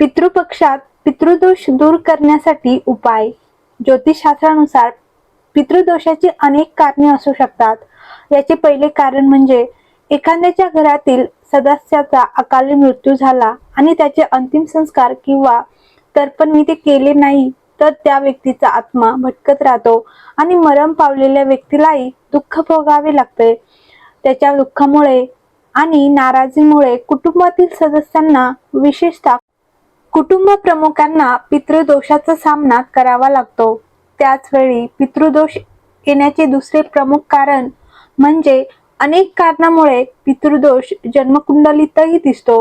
पितृपक्षात पितृदोष दूर करण्यासाठी उपाय. ज्योतिषशास्त्रानुसार पितृदोषाची अनेक कारणे असू शकतात. याचे पहिले कारण म्हणजे एखाद्याच्या घरातील सदस्याचा अकाली मृत्यू झाला आणि त्याचे अंतिम संस्कार किंवा तर्पणविधी केले नाही तर त्या व्यक्तीचा आत्मा भटकत राहतो आणि मरण पावलेल्या व्यक्तीलाही दुःख भोगावे लागते. त्याच्या दुःखामुळे आणि नाराजीमुळे कुटुंबातील सदस्यांना विशेषतः कुटुंब प्रमुखांना पितृदोषाचा सामना करावा लागतो. त्याच वेळी पितृदोष येण्याचे दुसरे प्रमुख कारण म्हणजे अनेक कारणामुळे पितृदोष जन्मकुंडलीतही दिसतो.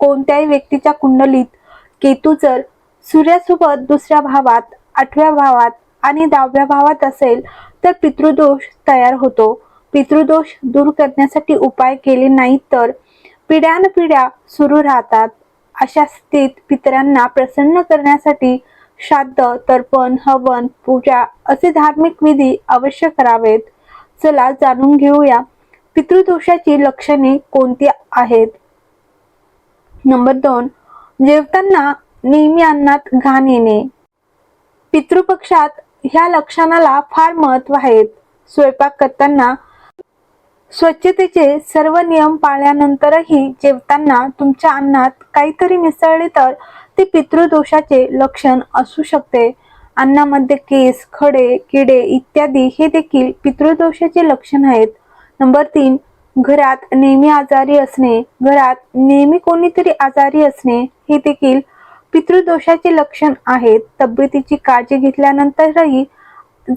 कोणत्याही व्यक्तीच्या कुंडलीत केतू जर सूर्यासोबत दुसऱ्या भावात आठव्या भावात आणि दहाव्या भावात असेल तर पितृदोष तयार होतो. पितृदोष दूर करण्यासाठी उपाय केले नाहीत तर पिढ्यानपिढ्या सुरू राहतात. अशा स्थितीत पितरांना प्रसन्न करण्यासाठी श्राद्ध तर्पण हवन पूजा असे धार्मिक विधी अवश्य करावेत. चला जाणून घेऊया पितृदोषाची लक्षणे कोणती आहेत? नंबर दोन. जेवताना नेहमी अन्नात घाण येणे. पितृपक्षात ह्या लक्षणाला फार महत्त्व आहेत. स्वयंपाक करताना स्वच्छतेचे सर्व नियम पाळल्यानंतरही जेवताना तुमच्या अन्नात काहीतरी मिसळले तर ते पितृदोषाचे लक्षण असू शकते. अन्नामध्ये केस खडे किडे इत्यादी हे देखील पितृदोषाचे लक्षण आहेत. नंबर तीन घरात नेहमी आजारी असणे. घरात नेहमी कोणीतरी आजारी असणे हे देखील पितृदोषाचे लक्षण आहेत. तब्येतीची काळजी घेतल्यानंतरही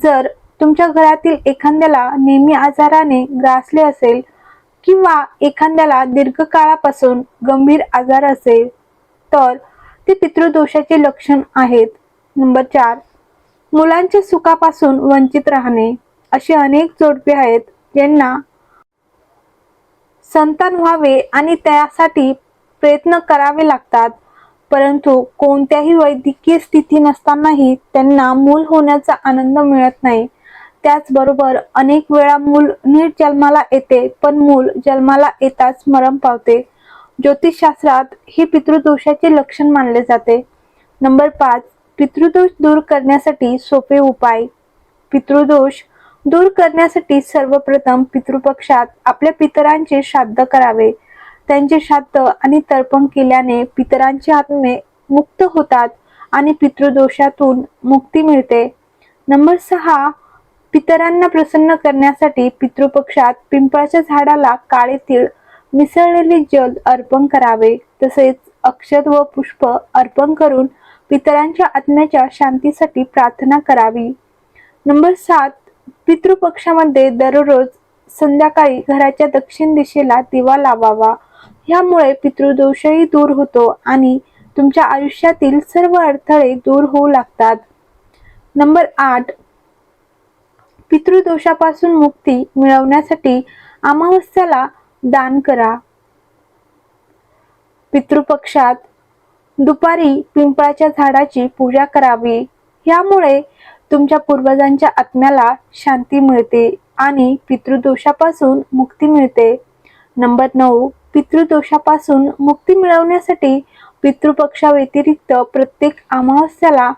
जर तुमच्या घरातील एखाद्याला नेहमी आजाराने ग्रासले असेल किंवा एखाद्याला दीर्घकाळापासून गंभीर आजार असेल तर ते पितृदोषाचे लक्षण आहेत. नंबर चार मुलांच्या सुखापासून वंचित राहणे. अशी अनेक जोडपे आहेत ज्यांना संतान व्हावे आणि त्यासाठी प्रयत्न करावे लागतात. परंतु कोणत्याही वैद्यकीय स्थिती नसतानाही त्यांना मूल होण्याचा आनंद मिळत नाही. त्याचबरोबर अनेक वेळा मूल नीट जन्माला येते पण मूल जन्माला येताच मरण पावते. ज्योतिषशास्त्रात हे पितृदोषाचे लक्षण मानले जाते. नंबर पाच पितृदोष दूर करण्यासाठी सोपे उपाय. पितृदोष दूर करण्यासाठी सर्वप्रथम पितृपक्षात आपल्या पितरांचे श्राद्ध करावे. त्यांचे श्राद्ध आणि तर्पण केल्याने पितरांचे आत्मे मुक्त होतात आणि पितृदोषातून मुक्ती मिळते. नंबर सहा पितरांना प्रसन्न करण्यासाठी पितृपक्षात पिंपळाच्या झाडाला काळे तीळ मिसळलेले जल अर्पण करावे. तसेच अक्षत व पुष्प अर्पण करून पितरांच्या आत्म्याच्या शांतीसाठी प्रार्थना करावी. नंबर सात पितृपक्षामध्ये दररोज संध्याकाळी घराच्या दक्षिण दिशेला दिवा लावावा. ह्यामुळे पितृदोषही दूर होतो आणि तुमच्या आयुष्यातील सर्व अडथळे दूर होऊ लागतात. नंबर आठ पितृदोषापासून मुक्ती मिळवण्यासाठी अमावस्याला दान करा. पितृपक्षात दुपारी पिंपळाच्या झाडाची पूजा करावी. यामुळे तुमच्या पूर्वजांच्या आत्म्याला शांती मिळते आणि पितृदोषापासून मुक्ती मिळते. नंबर नऊ पितृदोषापासून मुक्ती मिळवण्यासाठी पितृपक्षाव्यतिरिक्त प्रत्येक अमावस्याला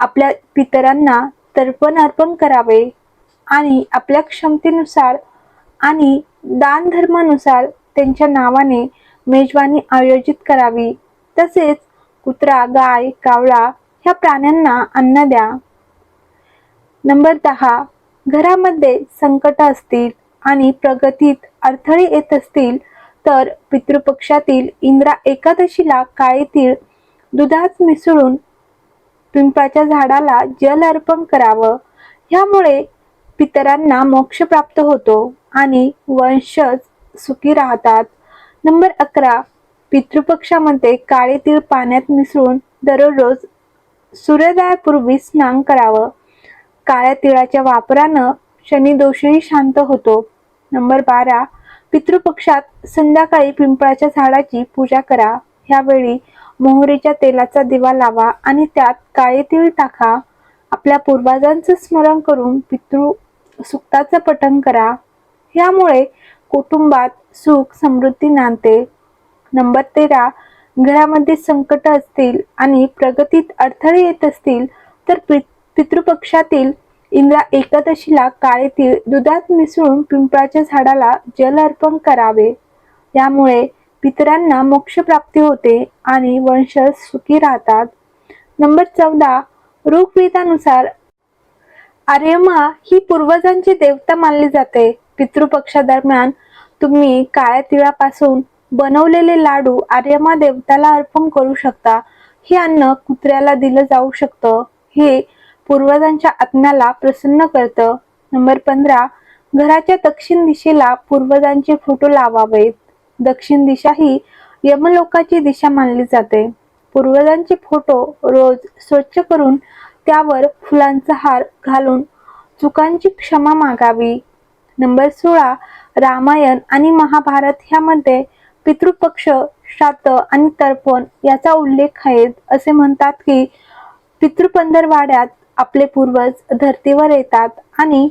आपल्या पितरांना तर्पण अर्पण करावे. आणि आपल्या क्षमतेनुसार आणि दान धर्मानुसार त्यांच्या नावाने मेजवानी आयोजित करावी. तसेच कुत्रा गाय कावळा ह्या प्राण्यांना अन्न द्या. नंबर दहा. घरामध्ये संकट असतील आणि प्रगतीत अडथळे येत असतील तर पितृपक्षातील इंद्रा एकादशीला काळे तीळ दुधात मिसळून पिंपळाच्या झाडाला जल अर्पण करावं. ह्यामुळे पितरांना मोक्ष प्राप्त होतो आणि वंशज सुखी राहतात. नंबर अकरा पितृपक्षामध्ये काळे तीळ पाण्यात मिसळून दररोज सूर्योदयापूर्वी स्नान करावं. काळ्या तिळाच्या वापरानं शनिदोषही शांत होतो. नंबर बारा पितृपक्षात संध्याकाळी पिंपळाच्या झाडाची पूजा करा. ह्यावेळी मोहरीच्या तेलाचा दिवा लावा आणि त्यात काळे तीळ टाका. आपल्या पूर्वजांचं स्मरण करून पितृ सुक्ताचं पठण करा. यामुळे कुटुंबात सुख समृद्धी नांदते. नंबर तेरा घरामध्ये संकट असतील आणि प्रगतीत अडथळे येत असतील तर पितृपक्षातील इंद्रा एकादशीला काळे तीळ दुधात मिसळून पिंपळाच्या झाडाला जल अर्पण करावे. यामुळे पितरांना मोक्ष प्राप्ती होते आणि वंशज सुखी राहतात. नंबर चौदा ऋग्वेदानुसार आर्यमा ही पूर्वजांची देवता मानली जाते. पितृपक्षादरम्यान तुम्ही काळ्या तिळापासून बनवलेले लाडू आर्यमा देवताला अर्पण करू शकता. हे अन्न कुत्र्याला दिलं जाऊ शकतं. हे पूर्वजांच्या आत्म्याला प्रसन्न करतं. नंबर पंधरा घराच्या दक्षिण दिशेला पूर्वजांचे फोटो लावावेत. दक्षिण दिशा ही यमलोकाची दिशा मानली जाते. पूर्वजांचे फोटो रोज स्वच्छ करून त्यावर फुलांचा हार घालून चुकांची क्षमा मागावी. नंबर सोळा रामायण आणि महाभारत ह्यामध्ये पितृपक्ष श्राद्ध आणि तर्पण याचा उल्लेख आहे असे म्हणतात की पितृपंधरवाड्यात आपले पूर्वज धर्तीवर येतात आणि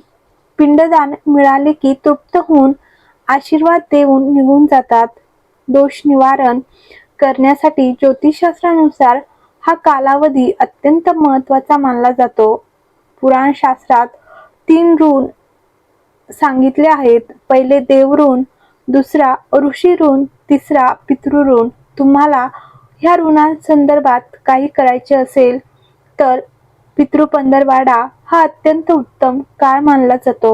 पिंडदान मिळाले की तृप्त होऊन आशीर्वाद देऊन निघून जातात. दोष निवारण करण्यासाठी ज्योतिषशास्त्रानुसार हा कालावधी अत्यंत महत्त्वाचा मानला जातो. पुराण शास्त्रात तीन ऋण सांगितले आहेत. पहिले देवऋण दुसरा ऋषी ऋण तिसरा पितृऋण तुम्हाला ह्या ऋणांसंदर्भात काही करायचे असेल तर पितृपंधरवाडा हा अत्यंत उत्तम काळ मानला जातो.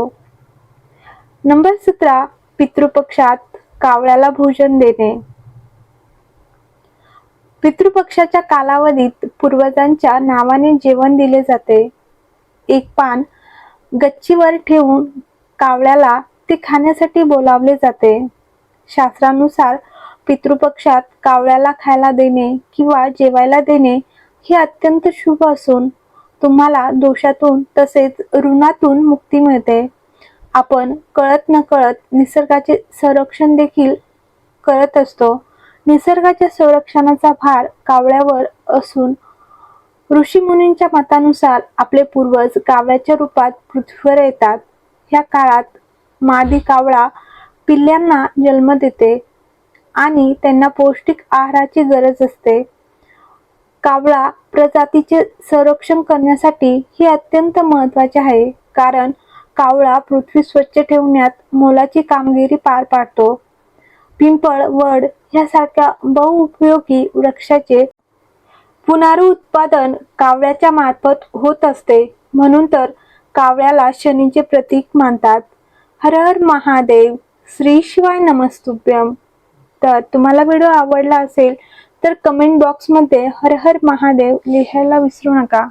नंबर सतरा पितृपक्षात कावळ्याला भोजन देणे. पितृपक्षाच्या कालावधीत पूर्वजांच्या नावाने जेवण दिले जाते. एक पान गच्चीवर ठेवून कावळ्याला ते खाण्यासाठी बोलावले जाते. शास्त्रानुसार पितृपक्षात कावळ्याला खायला देणे किंवा जेवायला देणे हे अत्यंत शुभ असून तुम्हाला दोषातून तसेच ऋणातून मुक्ती मिळते. आपण कळत न कळत निसर्गाचे संरक्षण देखील करत असतो. निसर्गाच्या संरक्षणाचा भार कावळ्यावर असून ऋषीमुनींच्या मतानुसार आपले पूर्वज कावळ्याच्या रूपात पृथ्वीवर येतात. ह्या काळात मादी कावळा पिल्ल्यांना जन्म देते आणि त्यांना पौष्टिक आहाराची गरज असते. कावळा प्रजातीचे संरक्षण करण्यासाठी हे अत्यंत महत्त्वाचे आहे कारण कावळा पृथ्वी स्वच्छ ठेवण्यात मोलाची कामगिरी पार पाडतो. पिंपळ वड ह्यासारख्या बहुउपयोगी वृक्षाचे पुनरुत्पादन कावळ्याच्या मार्फत होत असते. म्हणून तर कावळ्याला शनीचे प्रतीक मानतात. हर हर महादेव श्री शिवाय नमस्तुभ्यम. तर तुम्हाला व्हिडिओ आवडला असेल तर कमेंट बॉक्समध्ये हर हर महादेव लिहायला विसरू नका.